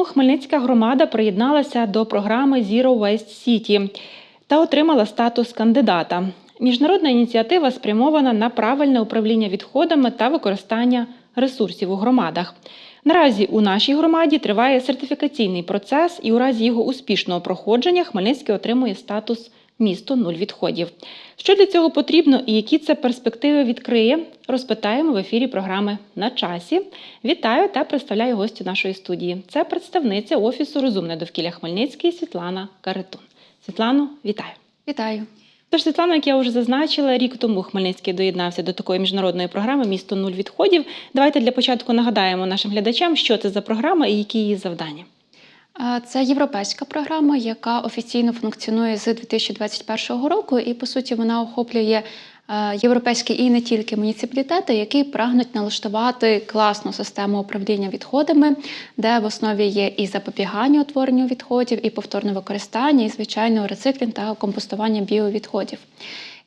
тому Хмельницька громада приєдналася до програми Zero Waste City та отримала статус кандидата. Міжнародна ініціатива спрямована на правильне управління відходами та використання ресурсів у громадах. Наразі у нашій громаді триває сертифікаційний процес, і у разі його успішного проходження Хмельницький отримує статус місто нуль відходів. Що для цього потрібно і які це перспективи відкриє, розпитаємо в ефірі програми на часі. Вітаю та представляю гостю нашої студії. Це представниця офісу Розумне довкілля Хмельницький Світлана Каретун. Світлано, вітаю. Вітаю. Тож, Світлана, як я вже зазначила, рік тому Хмельницький доєднався до такої міжнародної програми Місто нуль відходів. Давайте для початку нагадаємо нашим глядачам, що це за програма і які її завдання. Це європейська програма, яка офіційно функціонує з 2021 року, і по суті вона охоплює е, європейські і не тільки муніципалітети, які прагнуть налаштувати класну систему управління відходами, де в основі є і запобігання утворенню відходів, і повторне використання, і звичайно рециклінг та компостування біовідходів.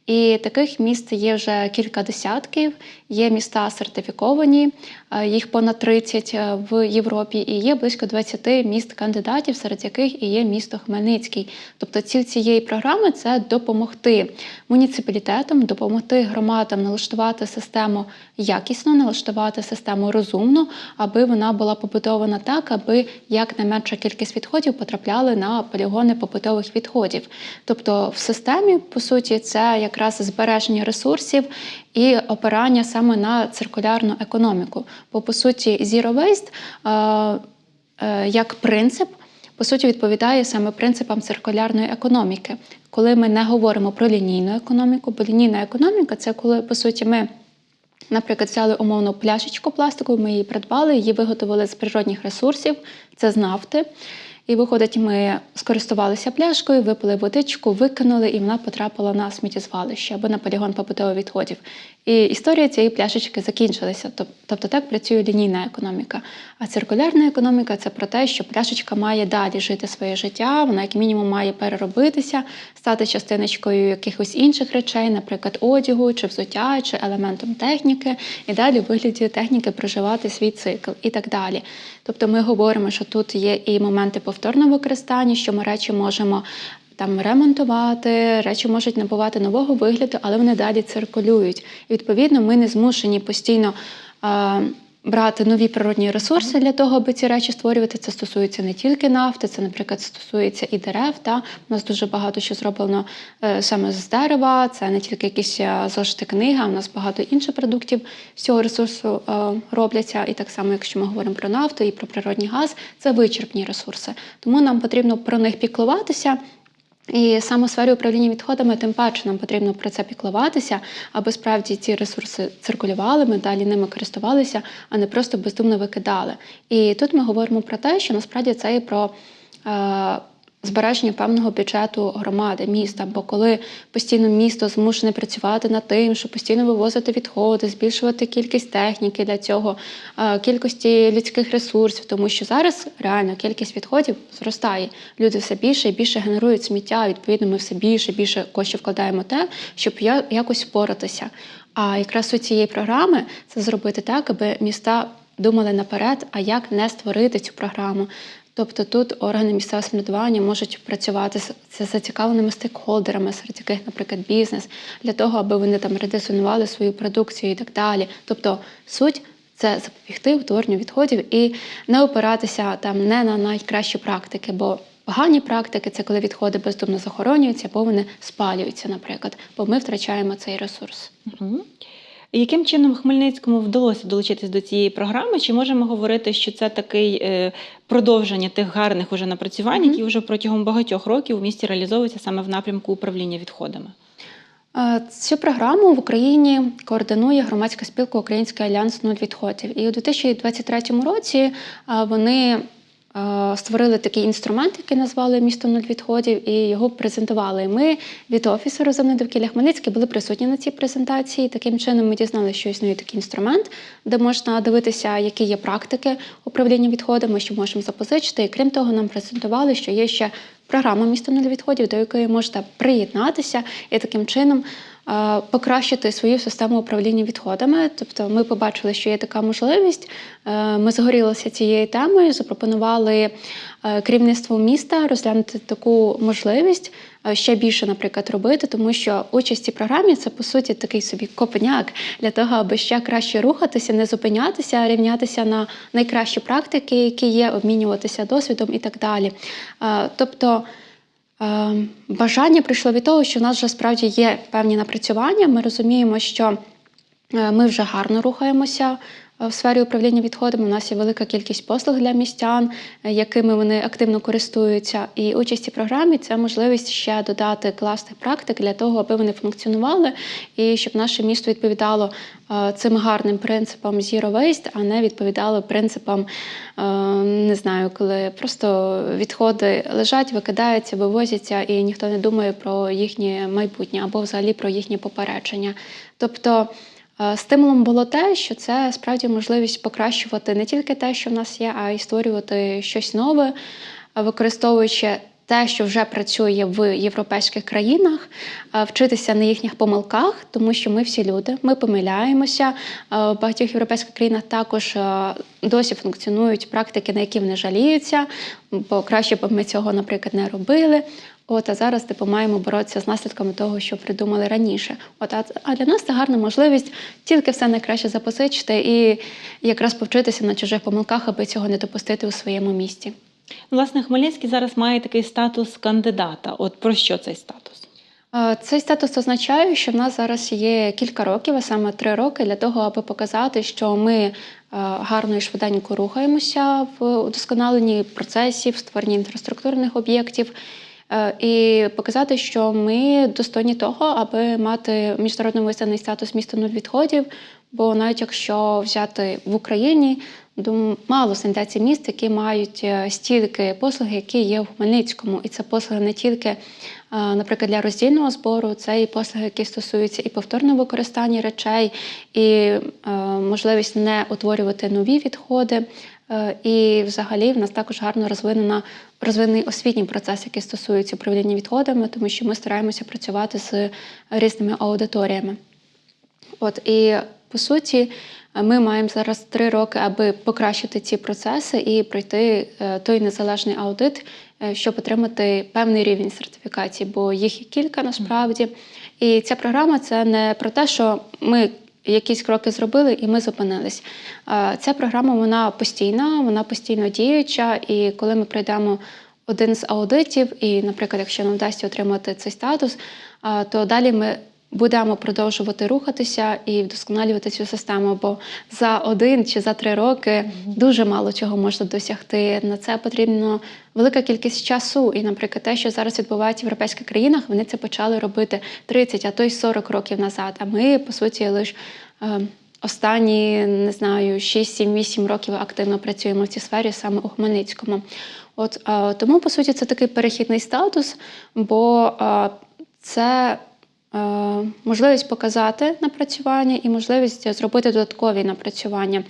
І таких міст є вже кілька десятків. Є міста сертифіковані, їх понад 30 е, в Європі, і є близько 20 міст кандидатів, серед яких і є місто Хмельницький. Тобто ціль цієї програми це допомогти муніципалітетам, допомогти громадам налаштувати систему якісно, налаштувати систему розумно, аби вона була побудована так, аби якнайменша кількість відходів потрапляли на полігони побутових відходів. Тобто в системі, по суті, це якраз збереження ресурсів і опирання саме на циркулярну економіку. Бо по суті, Zero Waste е, як принцип. По суті, відповідає саме принципам циркулярної економіки, коли ми не говоримо про лінійну економіку, бо лінійна економіка це коли по суті ми, наприклад, взяли умовну пляшечку пластику, ми її придбали, її виготовили з природних ресурсів, це з нафти. І виходить, ми скористувалися пляшкою, випили водичку, викинули, і вона потрапила на сміттєзвалище або на полігон побутових відходів. І історія цієї пляшечки закінчилася. Тобто так працює лінійна економіка. А циркулярна економіка це про те, що пляшечка має далі жити своє життя, вона як мінімум має переробитися, стати частиночкою якихось інших речей, наприклад, одягу, чи взуття, чи елементом техніки, і далі в вигляді техніки проживати свій цикл і так далі. Тобто ми говоримо, що тут є і моменти повторного використання, що ми речі можемо там ремонтувати, речі можуть набувати нового вигляду, але вони далі циркулюють. І відповідно ми не змушені постійно. А, Брати нові природні ресурси для того, аби ці речі створювати. Це стосується не тільки нафти, це, наприклад, стосується і дерев. Та у нас дуже багато що зроблено е, саме з дерева. Це не тільки якісь е, зошити книги, у нас багато інших продуктів з цього ресурсу е, робляться. І так само, якщо ми говоримо про нафту і про природний газ, це вичерпні ресурси. Тому нам потрібно про них піклуватися. І саме у сфері управління відходами, тим паче нам потрібно про це піклуватися, аби справді ці ресурси циркулювали, ми далі ними користувалися, а не просто бездумно викидали. І тут ми говоримо про те, що насправді це і про. Збереження певного бюджету громади, міста, бо коли постійно місто змушене працювати над тим, щоб постійно вивозити відходи, збільшувати кількість техніки для цього, е, кількості людських ресурсів, тому що зараз реально кількість відходів зростає. Люди все більше і більше генерують сміття. Відповідно, ми все більше і більше коштів вкладаємо те, щоб якось впоратися. А якраз у цієї програми це зробити так, аби міста думали наперед, а як не створити цю програму. Тобто тут органи місцевого самоврядування можуть працювати з зацікавленими стейкхолдерами, серед яких, наприклад, бізнес, для того, аби вони там редизонували свою продукцію і так далі. Тобто суть це запобігти утворенню відходів і не опиратися там не на найкращі практики, бо погані практики це коли відходи бездумно захоронюються, або вони спалюються, наприклад, бо ми втрачаємо цей ресурс. Угу. Яким чином Хмельницькому вдалося долучитись до цієї програми? Чи можемо говорити, що це такий е, продовження тих гарних уже напрацювань, які вже протягом багатьох років у місті реалізовуються саме в напрямку управління відходами? Е, Цю програму в Україні координує громадська спілка Український альянс нуль відходів. І у 2023 році вони створили такий інструмент, який назвали Місто нуль відходів, і його презентували. Ми від офісу «Розумне довкілля Хмельницький були присутні на цій презентації. Таким чином ми дізналися, що існує такий інструмент, де можна дивитися, які є практики управління відходами, що можемо запозичити. І крім того, нам презентували, що є ще програма місто нуль відходів, до якої можете приєднатися і таким чином е, покращити свою систему управління відходами. Тобто, ми побачили, що є така можливість. Е, Ми загорілися цією темою, запропонували е, керівництву міста розглянути таку можливість е, ще більше, наприклад, робити, тому що участь в цій програмі це по суті такий собі копняк для того, аби ще краще рухатися, не зупинятися, а рівнятися на найкращі практики, які є, обмінюватися досвідом і так далі. Е, Тобто. Е, Бажання прийшло від того, що в нас вже справді є певні напрацювання. Ми розуміємо, що е, ми вже гарно рухаємося в сфері управління відходами. У нас є велика кількість послуг для містян, е, якими вони активно користуються. І участь у програмі це можливість ще додати класних практик для того, аби вони функціонували і щоб наше місто відповідало е, цим гарним принципам Zero Waste, а не відповідало принципам, е, не знаю, коли просто відходи лежать, викидаються, вивозяться, і ніхто не думає про їхнє майбутнє або взагалі про їхнє попередження. Тобто стимулом було те, що це справді можливість покращувати не тільки те, що в нас є, а й створювати щось нове, е, використовуючи. Те, що вже працює в європейських країнах, е, вчитися на їхніх помилках, тому що ми всі люди, ми помиляємося. Е, В багатьох європейських країнах також е, досі функціонують практики, на які вони жаліються, бо краще б ми цього, наприклад, не робили. От, а зараз типу, маємо боротися з наслідками того, що придумали раніше. От, а, для нас це гарна можливість тільки все найкраще запозичити і якраз повчитися на чужих помилках, аби цього не допустити у своєму місті. Власне, Хмельницький зараз має такий статус кандидата. От про що цей статус? Цей статус означає, що в нас зараз є кілька років, а саме три роки, для того, аби показати, що ми гарно і швиденько рухаємося в удосконаленні процесів, створенні інфраструктурних об'єктів. Е, І показати, що ми достойні того, аби мати міжнародно визнаний статус міста нуль відходів. Бо навіть якщо взяти в Україні, мало знайдеться міст, які мають е, стільки послуг, які є в Хмельницькому, і це послуги не тільки, е, наприклад, для роздільного збору, це і послуги, які стосуються і повторного використання речей, і можливість не утворювати нові відходи. Е, І взагалі в нас також гарно розвинена розвинений освітній процес, який стосується управління відходами, тому що ми стараємося працювати з різними аудиторіями. От і по суті, ми маємо зараз три роки, аби покращити ці процеси і пройти е, той незалежний аудит, е, щоб отримати певний рівень сертифікації, бо їх є кілька насправді. І ця програма це не про те, що ми якісь кроки зробили і ми зупинились. Ця програма вона постійна, вона постійно діюча, і коли ми пройдемо один з аудитів, і, наприклад, якщо нам вдасться отримати цей статус, то далі ми будемо продовжувати рухатися і вдосконалювати цю систему. Бо за один чи за три роки дуже мало чого можна досягти. На це потрібно велика кількість часу. І, наприклад, те, що зараз відбувається в європейських країнах, вони це почали робити 30, а то й 40 років назад. А ми, по суті, лише. Останні не знаю 6, 7, 8 років активно працюємо в цій сфері саме у Хмельницькому. От е, тому, по суті, це такий перехідний статус, бо е, це можливість показати напрацювання і можливість зробити додаткові напрацювання.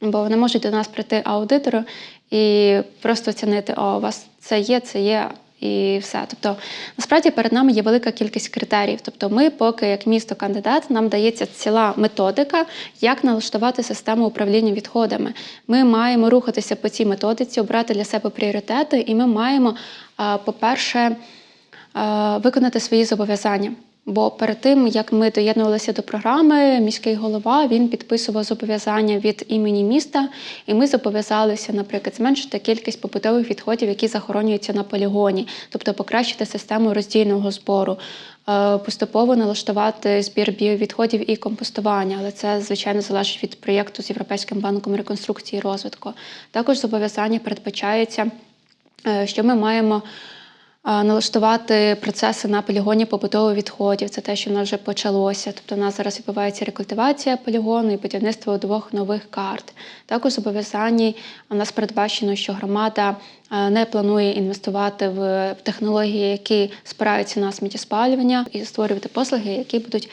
Бо вони можуть до нас прийти аудитори і просто оцінити, о, у вас це є, це є. І все. Тобто, насправді перед нами є велика кількість критеріїв. Тобто, ми, поки як місто кандидат, нам дається ціла методика, як налаштувати систему управління відходами. Ми маємо рухатися по цій методиці, обрати для себе пріоритети, і ми маємо, по-перше, виконати свої зобов'язання. Бо перед тим, як ми доєднувалися до програми, міський голова він підписував зобов'язання від імені міста, і ми зобов'язалися, наприклад, зменшити кількість побутових відходів, які захоронюються на полігоні, тобто покращити систему роздільного збору, е, поступово налаштувати збір біовідходів і компостування. Але це звичайно залежить від проєкту з Європейським банком реконструкції і розвитку. Також зобов'язання передбачається, е, що ми маємо. Налаштувати процеси на полігоні побутових відходів. Це те, що в нас вже почалося. Тобто, у нас зараз відбувається рекультивація полігону і будівництво двох нових карт. Також зобов'язані у нас передбачено, що громада не планує інвестувати в технології, які спираються на сміттєспалювання, і створювати послуги, які будуть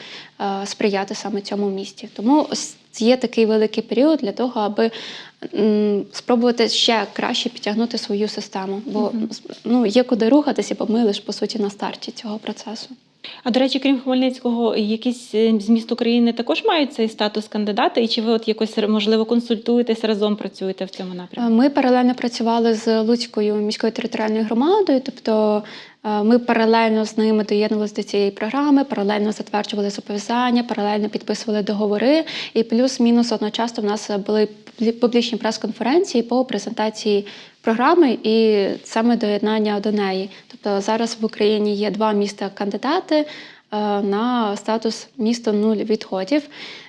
сприяти саме цьому місті. Тому ось є такий великий період для того, аби спробувати ще краще підтягнути свою систему. Бо ну, є куди рухатися, бо ми лише по суті на старті цього процесу. А до речі, крім Хмельницького, якісь е, з міст України також мають цей статус кандидата, і чи ви от якось можливо консультуєтесь разом працюєте в цьому напрямку? Ми паралельно працювали з Луцькою міською територіальною громадою, тобто ми паралельно з ними доєднувалися до цієї програми, паралельно затверджували зобов'язання, паралельно підписували договори. І плюс-мінус одночасно в нас були публічні прес-конференції по презентації програми і саме доєднання до неї. Тобто зараз в Україні є два міста кандидати е, на статус місто нуль відходів.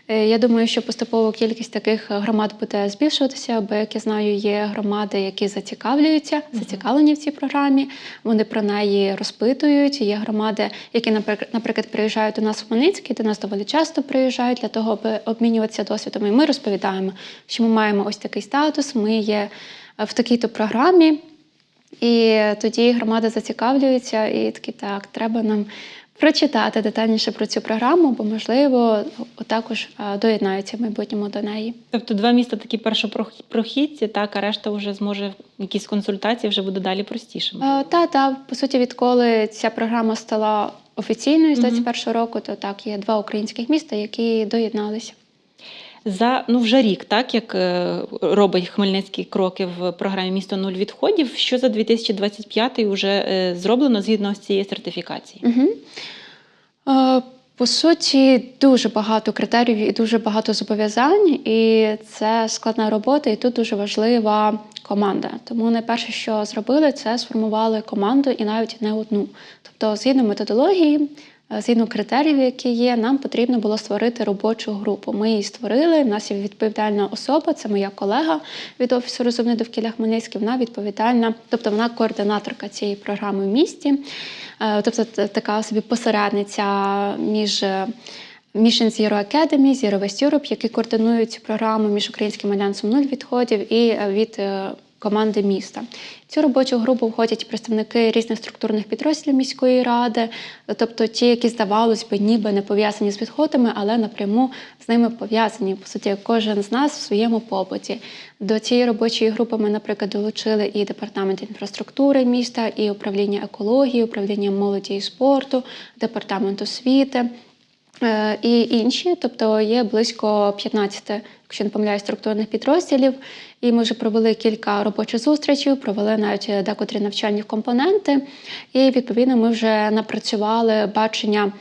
Е, Я думаю, що поступово кількість таких громад буде збільшуватися, бо як я знаю, є громади, які зацікавлюються, зацікавлені в цій програмі. Вони про неї розпитують. Є громади, які, наприклад, приїжджають до нас в Хмельницький, до нас доволі часто приїжджають для того, аби обмінюватися досвідом. І ми розповідаємо, що ми маємо ось такий статус, ми є е, в такій-то програмі. І тоді громада зацікавлюється, і такі так, треба нам прочитати детальніше про цю програму, бо можливо також доєднаються в майбутньому до неї. Тобто два міста такі першопрохідці, так, а решта вже зможе якісь консультації вже буде далі простішими. Е, Та та по суті, відколи ця програма стала офіційною з 21-го року, то так є два українських міста, які доєдналися. За ну вже рік, так як е, робить Хмельницький кроки в програмі Місто нуль відходів. Що за 2025 вже е, зроблено згідно з цієї сертифікації? Угу. По суті, дуже багато критеріїв і дуже багато зобов'язань, і це складна робота, і тут дуже важлива команда. Тому найперше, що зробили, це сформували команду і навіть не одну. Тобто, згідно методології, згідно критеріїв, які є, нам потрібно було створити робочу групу. Ми її створили. У нас є відповідальна особа, це моя колега від офісу розумне довкілля Хмельницький. Вона відповідальна, тобто вона координаторка цієї програми в місті. Е, Тобто така собі посередниця між е, Mission Zero Academy, Zero Waste Europe, які координують цю програму між Українським альянсом нуль відходів і е, від е, команди міста. Цю робочу групу входять представники різних структурних підрозділів міської ради, тобто ті, які здавалось би, ніби не пов'язані з відходами, але напряму з ними пов'язані. По суті, кожен з нас в своєму побуті. До цієї робочої групи ми, наприклад, долучили і департамент інфраструктури міста, і управління екології, управління молоді і спорту, департамент освіти. Е, і інші, тобто є близько 15, якщо не помиляюсь, структурних підрозділів. І ми вже провели кілька робочих зустрічей, провели навіть декотрі навчальні компоненти. І відповідно ми вже напрацювали бачення.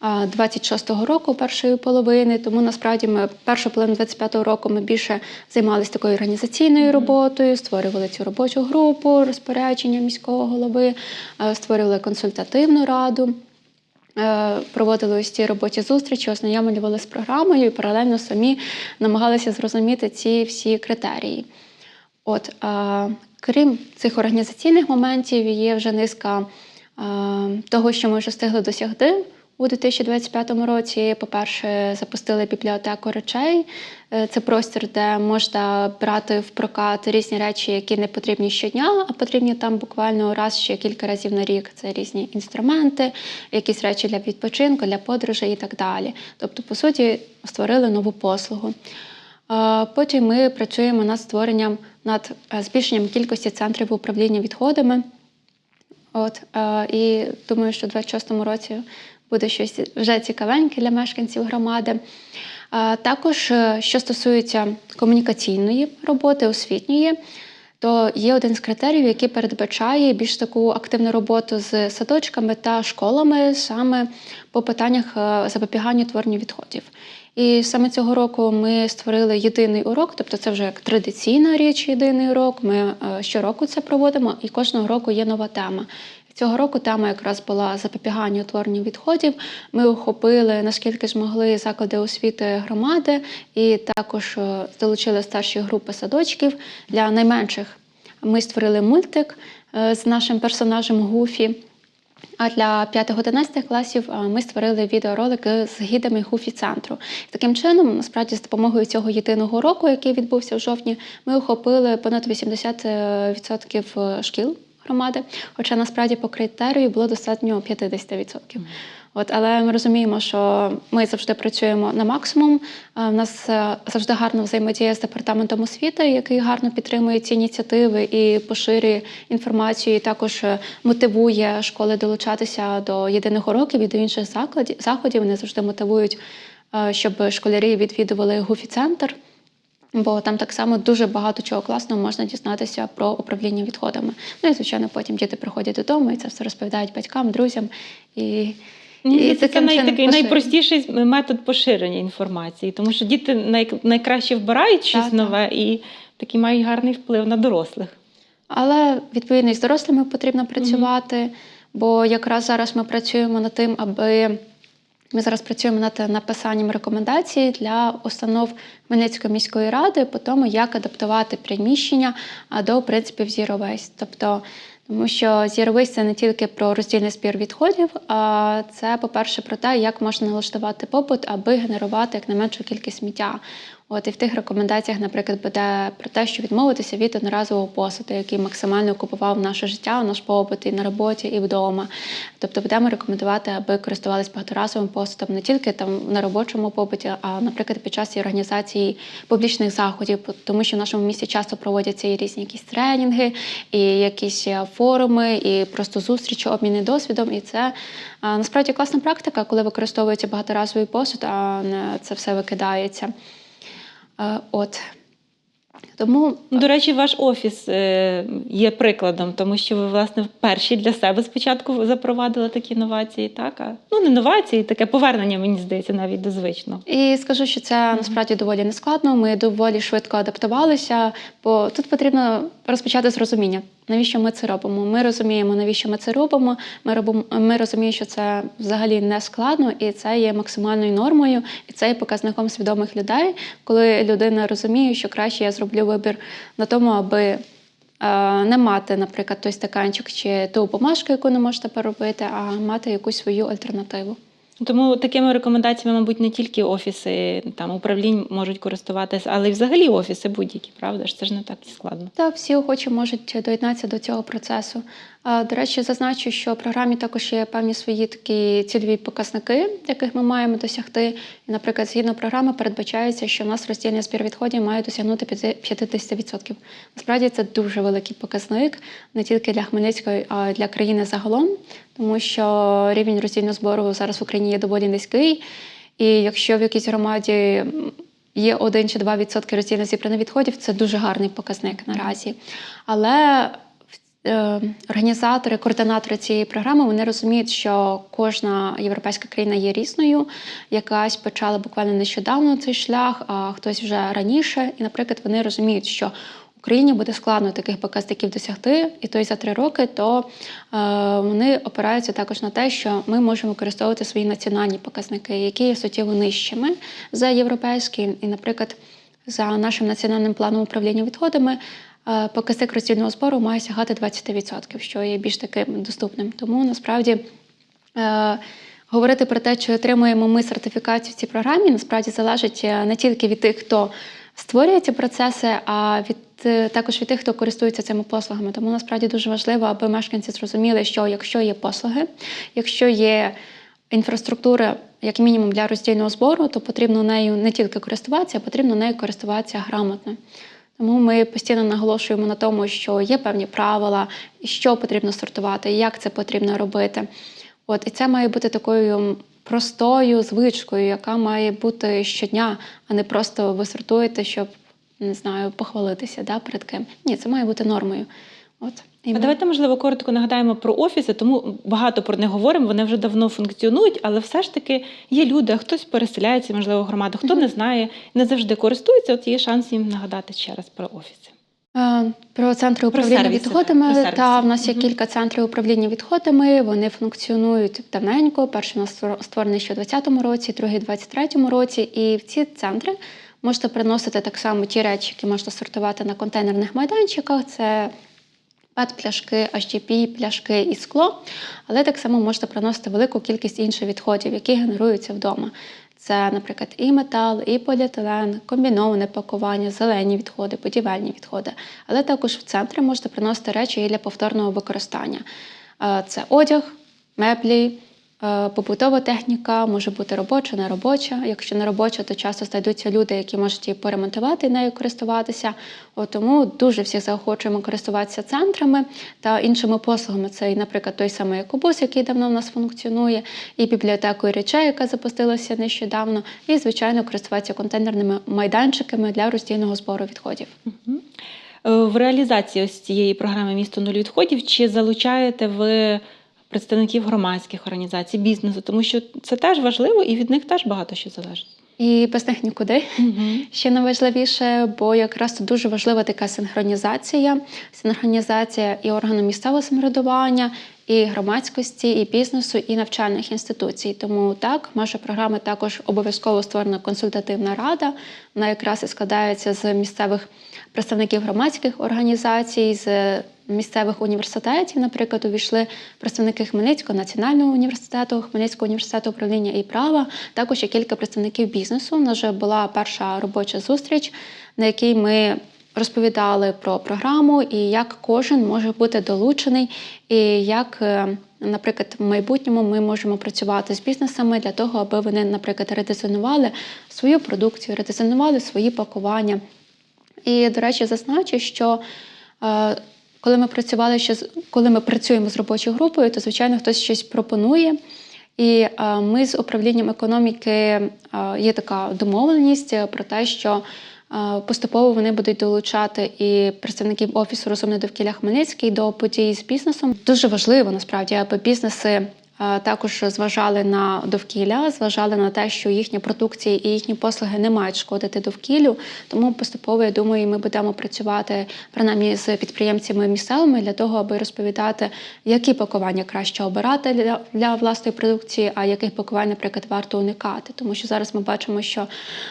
а, 26-го року першої половини, тому насправді ми першу половину 25-го року ми більше займалися такою організаційною роботою, створювали цю робочу групу, розпорядження міського голови, е, створювали консультативну раду. Е, Проводили ось ці робочі зустрічі, ознайомлювали з програмою і паралельно самі намагалися зрозуміти ці всі критерії. От, е, крім цих організаційних моментів, є вже низка е, того, що ми вже встигли досягти у 2025 році. По-перше, запустили бібліотеку речей. Е, Це простір, де можна брати в прокат різні речі, які не потрібні щодня, а потрібні там буквально раз ще кілька разів на рік. Це різні інструменти, якісь речі для відпочинку, для подорожей і так далі. Тобто, по суті, створили нову послугу. Е, Потім ми працюємо над створенням над е, збільшенням кількості центрів управління відходами. От, і думаю, що в 26-му році буде щось вже цікавеньке для мешканців громади. Також, е, що стосується комунікаційної роботи, освітньої, то є один з критеріїв, який передбачає більш таку активну роботу з садочками та школами саме по питаннях е, запобігання творення відходів. І саме цього року ми створили єдиний урок, тобто це вже як традиційна річ, єдиний урок. Ми е, щороку це проводимо, і кожного року є нова тема. Цього року тема якраз була запобігання утворенню відходів. Ми охопили наскільки змогли заклади освіти громади, і також е, залучили старші групи садочків для найменших. Ми створили мультик е, з нашим персонажем Гуфі. А для 5-11 класів ми створили відеоролики з гідами Гуфі центру. Таким чином, насправді, з допомогою цього єдиного року, який відбувся в жовтні, ми охопили понад 80% шкіл громади. Хоча насправді по критерію було достатньо 50%. От, але ми розуміємо, що ми завжди працюємо на максимум. Е, У нас е, завжди гарна взаємодія з департаментом освіти, який гарно підтримує ці ініціативи і поширює інформацію, і також е, мотивує школи долучатися до єдиних уроків і до інших заходів. Вони завжди мотивують, е, щоб школярі відвідували гуфі-центр. Бо там так само дуже багато чого класного можна дізнатися про управління відходами. Ну і звичайно, потім діти приходять додому і це все розповідають батькам, друзям. І, І це, таким най, такий найпростіший метод поширення інформації, тому що діти най, найкраще вбирають щось Так, так. нове і такий мають гарний вплив на дорослих. Але відповідно і з дорослими потрібно працювати, бо якраз зараз ми працюємо над тим, аби ми зараз працюємо над написанням рекомендацій для установ Хмельницької міської ради по тому, як адаптувати приміщення до принципів Zero Waste. Тобто, тому що Zero Waste – це не тільки про роздільний збір відходів, а це, по-перше, про те, як можна налаштувати попит, аби генерувати як найменшу кількість сміття. От і в тих рекомендаціях, наприклад, буде про те, що відмовитися від одноразового посуду, який максимально окупував наше життя, наш побут і на роботі, і вдома. Тобто будемо рекомендувати, аби користувалися багаторазовим посудом не тільки там на робочому побуті, а наприклад під час організації публічних заходів, тому що в нашому місті часто проводяться і різні якісь тренінги, і якісь е, форуми, і просто зустрічі, обміни досвідом. І це насправді класна практика, коли використовується багаторазовий посуд, а це все викидається. Е, От. Тому Ну, До речі, ваш офіс е, є прикладом, тому що ви, власне, перші для себе спочатку запровадили такі новації, так? А, ну, не новації, таке повернення, мені здається, навіть до звичного. І скажу, що це насправді доволі нескладно. Ми доволі швидко адаптувалися, бо тут потрібно розпочати з розуміння, навіщо ми це робимо. Ми розуміємо, навіщо ми це робимо. Ми робимо. Ми розуміємо, що це взагалі не складно, і це є максимальною нормою, і це є показником свідомих людей, коли людина розуміє, що краще я зроблю вибір на тому, аби. е, Не мати, наприклад, той стаканчик чи ту бумажку, яку не можете переробити, а мати якусь свою альтернативу. Тому такими рекомендаціями, мабуть, не тільки офіси там управлінь можуть користуватися, але й взагалі офіси будь-які, правда ж? Це ж не так складно. Так, всі охочі можуть доєднатися до цього процесу. А, До речі, зазначу, що в програмі також є певні свої такі цільові показники, яких ми маємо досягти. І, наприклад, згідно програми передбачається, що в нас роздільний збір відходів має досягнути 50%. Насправді це дуже великий показник не тільки для Хмельницької, а й для країни загалом, тому що рівень роздільного збору зараз в Україні є доволі низький. І якщо в якійсь громаді є 1 чи 2 відсотки роздільно зібраних відходів, це дуже гарний показник наразі. Але е, організатори, координатори цієї програми вони розуміють, що кожна європейська країна є різною. Якась почала буквально нещодавно цей шлях, а хтось вже раніше. І, наприклад, вони розуміють, що Україні буде складно таких показників досягти, і то й за три роки, то е, вони опираються також на те, що ми можемо використовувати свої національні показники, які є суттєво нижчими за європейські. І, наприклад, за нашим національним планом управління відходами. Е, Показник роздільного збору має сягати 20%, що є більш таким доступним. Тому насправді е, говорити про те, чи отримуємо ми сертифікацію в цій програмі, насправді залежить е, не тільки від тих, хто створює ці процеси, а від також від тих, хто користується цими послугами. Тому насправді дуже важливо, аби мешканці зрозуміли, що якщо є послуги, якщо є інфраструктура, як мінімум для роздільного збору, то потрібно нею не тільки користуватися, а потрібно нею користуватися грамотно. Тому ми постійно наголошуємо на тому, що є певні правила, що потрібно сортувати, як це потрібно робити. От і це має бути такою простою звичкою, яка має бути щодня, а не просто ви сортуєте, щоб не знаю, похвалитися да, перед ким. Ні, це має бути нормою. От і А ми- давайте, можливо, коротко нагадаємо про офіси, тому багато про них говоримо. Вони вже давно функціонують, але все ж таки є люди, хтось переселяється, можливо, в громаду, хто не знає, не завжди користується. От є шанс їм нагадати ще раз про офіси. Про центри Про управління сервіси, відходами. про. Та в нас є Мгм. кілька центрів управління відходами. Вони функціонують давненько. Перший у нас створ- створений ще у 2020 році, другий у 2023 році. І в ці центри можете приносити так само ті речі, які можна сортувати на контейнерних майданчиках. Це пет-пляшки, HDP, пляшки і скло, але так само можете приносити велику кількість інших відходів, які генеруються вдома. Це, наприклад, і метал, і поліетилен, комбіноване пакування, зелені відходи, будівельні відходи. Але також в центрі можете приносити речі і для повторного використання. Е, Це одяг, меблі, побутова техніка, може бути робоча, не робоча. Якщо не робоча, то часто знайдуться люди, які можуть її поремонтувати і нею користуватися. От тому дуже всіх заохочуємо користуватися центрами та іншими послугами. Це, наприклад, той самий екобус, який давно в нас функціонує, і бібліотекою речей, яка запустилася нещодавно, і, звичайно, користуватися контейнерними майданчиками для роздільного збору відходів. Е, В реалізації ось цієї програми Місто нуль відходів чи залучаєте ви представників громадських організацій, бізнесу, тому що це теж важливо і від них теж багато що залежить. І без них нікуди. Мгм. Ще найважливіше, бо якраз тут дуже важлива така синхронізація, синхронізація і органу місцевого самоврядування, і громадськості, і бізнесу, і навчальних інституцій. Тому так, наша програма також обов'язково створена консультативна рада. Вона якраз і складається з місцевих представників громадських організацій, з місцевих університетів. Наприклад, увійшли представники Хмельницького національного університету, Хмельницького університету управління і права. Також є кілька представників бізнесу. У нас вже була перша робоча зустріч, на якій ми розповідали про програму і як кожен може бути долучений, і як, е, наприклад, в майбутньому ми можемо працювати з бізнесами для того, аби вони, наприклад, редизайнували свою продукцію, редизайнували свої пакування. І, до речі, зазначу, що е, коли ми працювали ще з коли ми працюємо з робочою групою, то звичайно хтось щось пропонує. І е, ми з управлінням економіки е, є така домовленість е, про те, що поступово вони будуть долучати і представників офісу розумне довкілля Хмельницький до подій з бізнесом. Дуже важливо насправді, аби бізнеси також зважали на довкілля, зважали на те, що їхня продукція і їхні послуги не мають шкодити довкіллю. Тому поступово, я думаю, ми будемо працювати принаймні з підприємцями місцевими для того, аби розповідати, які пакування краще обирати для, для власної продукції, а яких пакувань, наприклад, варто уникати. Тому що зараз ми бачимо, що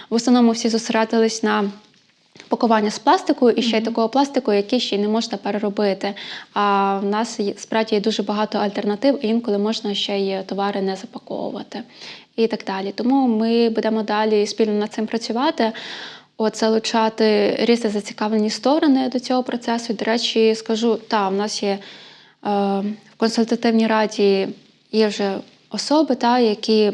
в основному всі зосередились на Пакування з пластику і ще й такого пластику, який ще й не можна переробити. А в нас справді є дуже багато альтернатив, і інколи можна ще й товари не запаковувати і так далі. Тому ми будемо далі спільно над цим працювати. От залучати різні зацікавлені сторони до цього процесу. До речі, скажу, та в нас є е, в консультативній раді є вже особи, та, які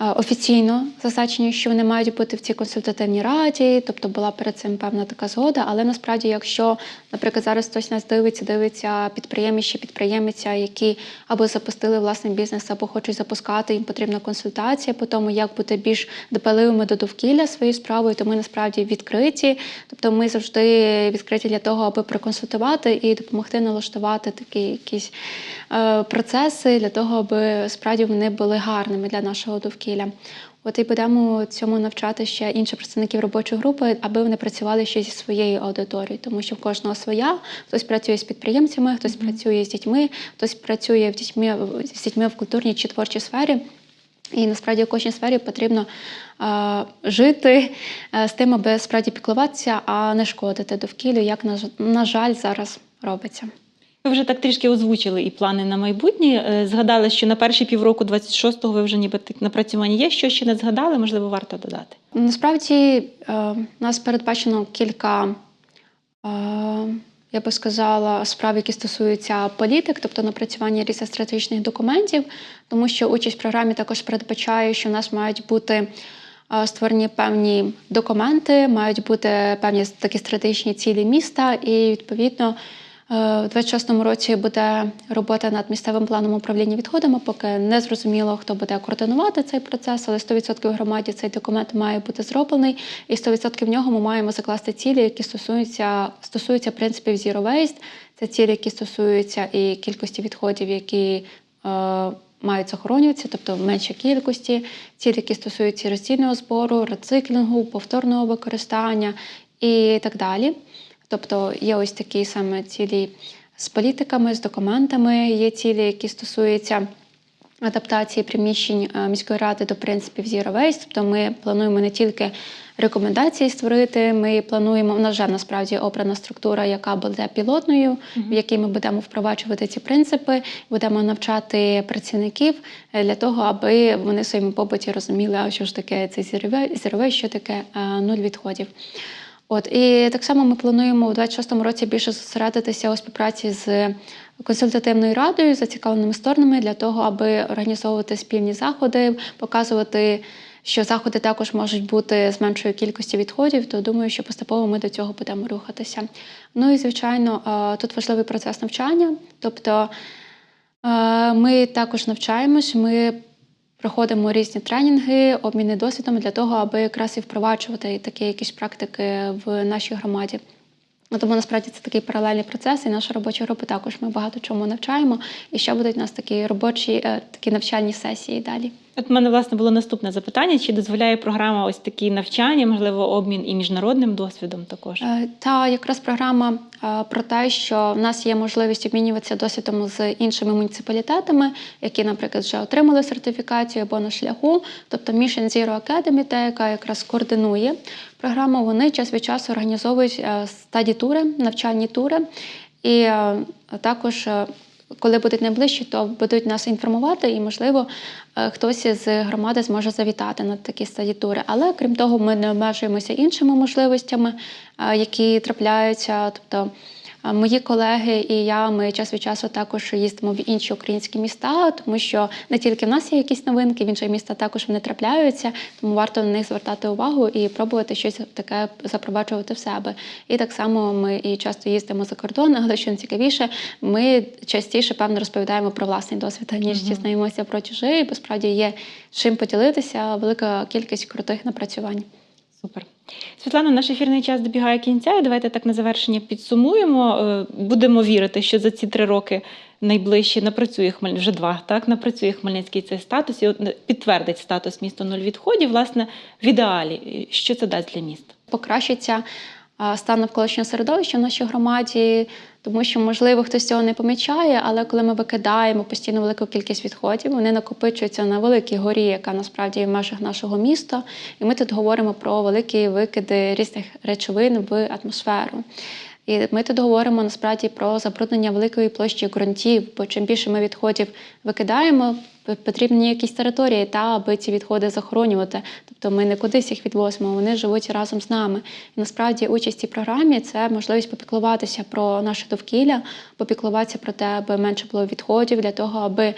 офіційно зазначені, що вони мають бути в цій консультативній раді, тобто була перед цим певна така згода. Але насправді, якщо, наприклад, зараз хтось нас дивиться, дивиться підприємець чи підприємиця, які або запустили власний бізнес, або хочуть запускати, їм потрібна консультація по тому, як бути більш дбаливими до довкілля своєю справою, то ми насправді відкриті. Тобто ми завжди відкриті для того, аби проконсультувати і допомогти налаштувати такі якісь е, процеси для того, аби справді вони були гарними для нашого довкілля. От і будемо цьому навчати ще інших представників робочої групи, аби вони працювали ще зі своєю аудиторією, тому що в кожного своя. Хтось працює з підприємцями, хтось працює з дітьми, хтось працює в дітьми з дітьми в культурній чи творчій сфері. І насправді в кожній сфері потрібно е, жити е, з тим, аби справді піклуватися, а не шкодити довкіллю, як на, на жаль зараз робиться. Ви вже так трішки озвучили і плани на майбутнє. Е, Згадали, що на перші півроку 26-го ви вже ніби так напрацювані є. Що ще не згадали, можливо, варто додати. Насправді е, у нас передбачено кілька, е, я би сказала, справ, які стосуються політик, тобто напрацювання різних стратегічних документів, тому що участь в програмі також передбачає, що в нас мають бути створені певні документи, мають бути певні такі стратегічні цілі міста, і відповідно. Е, У 26-му році буде робота над місцевим планом управління відходами, поки не зрозуміло, хто буде координувати цей процес, але 100% в громаді цей документ має бути зроблений, і 100% в нього ми маємо закласти цілі, які стосуються, стосуються принципів Zero Waste. Це цілі, які стосуються і кількості відходів, які е, мають захоронюватися, тобто в меншій кількості, цілі, які стосуються роздільного збору, рециклінгу, повторного використання і так далі. Тобто є ось такі саме цілі з політиками, з документами, є цілі, які стосуються адаптації приміщень е, міської ради до принципів Zero Waste. Тобто ми плануємо не тільки рекомендації створити, ми плануємо, в нас вже насправді обрана структура, яка буде пілотною, в якій ми будемо впроваджувати ці принципи, будемо навчати працівників е, для того, аби вони в своєму побуті розуміли, що ж таке цей Zero Waste, що таке е, нуль відходів. От і так само ми плануємо у 26-му році більше зосередитися у співпраці з консультативною радою, зацікавленими сторонами для того, аби організовувати спільні заходи, показувати. Що заходи також можуть бути з меншою кількістю відходів, то думаю, що поступово ми до цього будемо рухатися. Ну і звичайно, е, тут важливий процес навчання, тобто е, ми також навчаємось, ми проходимо різні тренінги, обміни досвідом для того, аби якраз і впроваджувати такі якісь практики в нашій громаді. Ну, Тому насправді це такий паралельний процес, і наша робоча група також ми багато чому навчаємо. І ще будуть у нас такі робочі, е, такі навчальні сесії далі. От в мене власне було наступне запитання: чи дозволяє програма ось такі навчання, можливо, обмін і міжнародним досвідом також? Е, Та якраз програма е, про те, що в нас є можливість обмінюватися досвідом з іншими муніципалітетами, які, наприклад, вже отримали сертифікацію або на шляху. Тобто Mission Zero Academy, та яка якраз координує програму, вони час від часу організовують е, стаді тури, навчальні тури. І також, коли будуть найближчі, то будуть нас інформувати, і, можливо, е, хтось із громади зможе завітати на такі стаді тури. Але крім того, ми не обмежуємося іншими можливостями, е, які трапляються. Тобто мої колеги і я, ми час від часу також їздимо в інші українські міста, тому що не тільки в нас є якісь новинки, в інших містах також вони трапляються, тому варто на них звертати увагу і пробувати щось таке запроваджувати в себе. І так само ми і часто їздимо за кордон, але що найцікавіше, ми частіше певно розповідаємо про власний досвід, ніж дізнаємося про чужий, бо справді є чим поділитися, велика кількість крутих напрацювань. Супер. Світлана, наш ефірний час добігає кінця. І давайте так на завершення підсумуємо. Е, Будемо вірити, що за ці три роки найближчі напрацює Хмель... вже два, так напрацює Хмельницький цей статус і от, е, підтвердить статус міста нуль відходів. Власне, в ідеалі, е, що це дасть для міста? покращиться стан навколишнього середовища в нашій громаді, тому що, можливо, хтось цього не помічає, але коли ми викидаємо постійно велику кількість відходів, вони накопичуються на великій горі, яка насправді є в межах нашого міста. І ми тут говоримо про великі викиди різних речовин в атмосферу. І ми тут говоримо насправді про забруднення великої площі ґрунтів, бо чим більше ми відходів викидаємо, потрібні якісь території, та аби ці відходи захоронювати. Тобто ми не кудись їх відвозимо, вони живуть разом з нами. І насправді участь в цій програмі це можливість попіклуватися про наше довкілля, попіклуватися про те, аби менше було відходів, для того, аби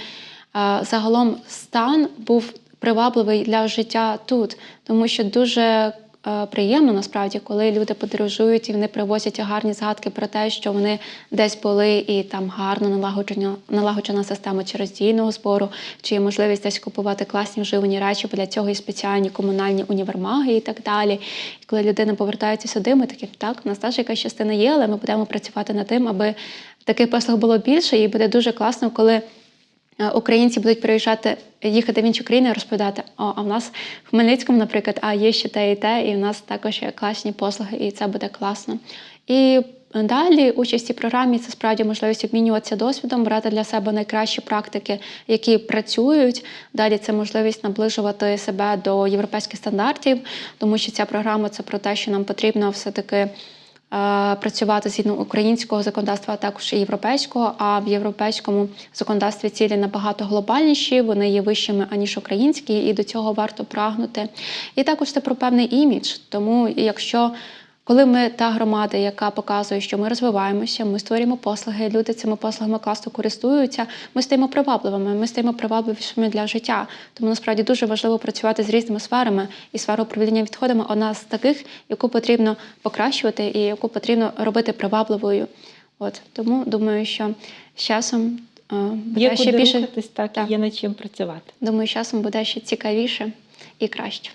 загалом стан був привабливий для життя тут, тому що дуже приємно насправді, коли люди подорожують і вони привозять гарні згадки про те, що вони десь були і там гарно налагоджена, налагоджена система чи роздільного збору, чи є можливість десь купувати класні вживані речі, бо для цього є спеціальні комунальні універмаги і так далі. І коли людина повертається сюди, ми такі, так, у нас теж якась частина є, але ми будемо працювати над тим, аби таких послуг було більше, і буде дуже класно, коли. Е, Українці будуть приїжджати, їхати в інші країни і розповідати: о, а в нас в Хмельницькому, наприклад, а є ще те і те, і в нас також є класні послуги, і це буде класно. І далі участь у програмі це справді можливість обмінюватися досвідом, брати для себе найкращі практики, які працюють. Далі це можливість наближувати себе до європейських стандартів, тому що ця програма це про те, що нам потрібно все-таки е, працювати згідно українського законодавства, а також і європейського. А в європейському законодавстві цілі набагато глобальніші, вони є вищими аніж українські, і до цього варто прагнути. І також це про певний імідж. Тому якщо коли ми та громада, яка показує, що ми розвиваємося, ми створюємо послуги, люди цими послугами класно користуються, ми стаємо привабливими, ми стаємо привабливішими для життя. Тому насправді дуже важливо працювати з різними сферами, і сфера управління відходами одна з таких, яку потрібно покращувати і яку потрібно робити привабливою. От тому думаю, що з часом е, буде Є ще куди більше рухатись, так, Так. є над чим працювати. думаю, з часом буде ще цікавіше і краще.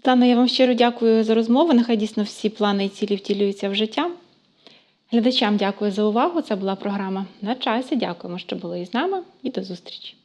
Світлана, я вам щиро дякую за розмову. Нехай дійсно всі плани і цілі втілюються в життя. Глядачам дякую за увагу. Це була програма на часі. Дякуємо, що були із нами, і до зустрічі.